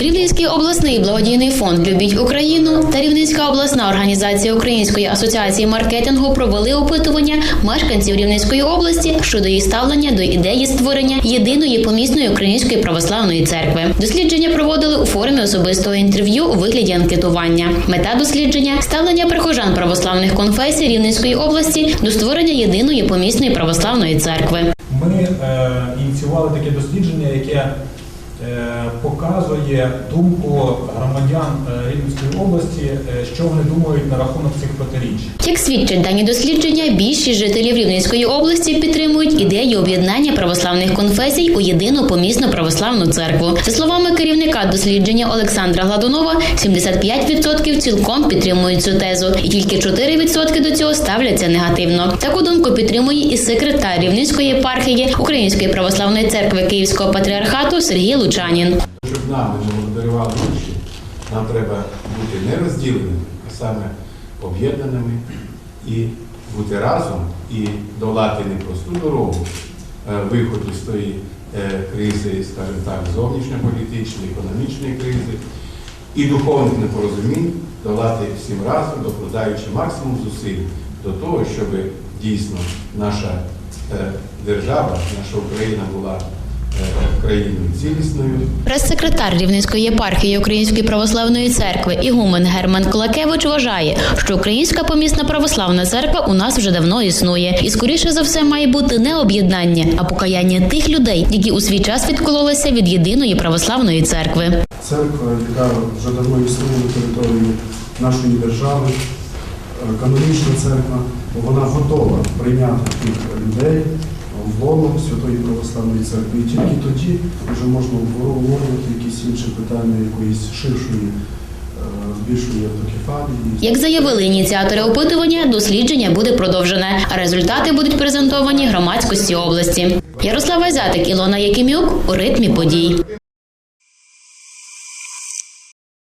Рівненський обласний благодійний фонд Любіть Україну та Рівненська обласна організація Української асоціації маркетингу провели опитування мешканців Рівненської області щодо їх ставлення до ідеї створення єдиної помісної української православної церкви. Дослідження проводили у формі особистого інтерв'ю у вигляді анкетування. Мета дослідження ставлення прихожан православних конфесій Рівненської області до створення єдиної помісної православної церкви. Ми е, ініціювали таке дослідження, яке показує думку громадян е, Рівненської області, е, що вони думають на рахунок цих протиріч. Як свідчать дані дослідження, більшість жителів Рівненської області підтримують ідею об'єднання православних конфесій у єдину помісну православну церкву. За словами керівника дослідження Олександра Гладунова, 75% цілком підтримують цю тезу, і тільки 4% до цього ставляться негативно. Таку думку підтримує і секретар Рівненської єпархії Української православної церкви Київського патріархату Сергій Лучанін. Щоб нами не володарювали душі, нам треба бути не розділеними, а саме об'єднаними і бути разом і долати непросту дорогу е, виходу з тої е, кризи, скажімо так, зовнішньополітичної, економічної кризи і духовних непорозумінь долати всім разом, докладаючи максимум зусиль до того, щоб дійсно наша е, держава, наша Україна була країною цілісною, Прес-секретар Рівненської єпархії Української православної церкви Ігумен Герман Кулакевич вважає, що Українська помісна православна церква у нас вже давно існує, і скоріше за все має бути не об'єднання, а покаяння тих людей, які у свій час відкололися від єдиної православної церкви. церква, яка вже давно існує на території нашої держави, е, канонічна церква, вона готова прийняти тих людей в лоно Святої Православної церкви. І тільки тоді вже можна обговорювати якісь інші питання якоїсь ширшої, е, автокефалії. Як заявили ініціатори опитування, дослідження буде продовжене, а результати будуть презентовані громадськості області. Ярослава Зятик, Ілона Якимюк у ритмі подій.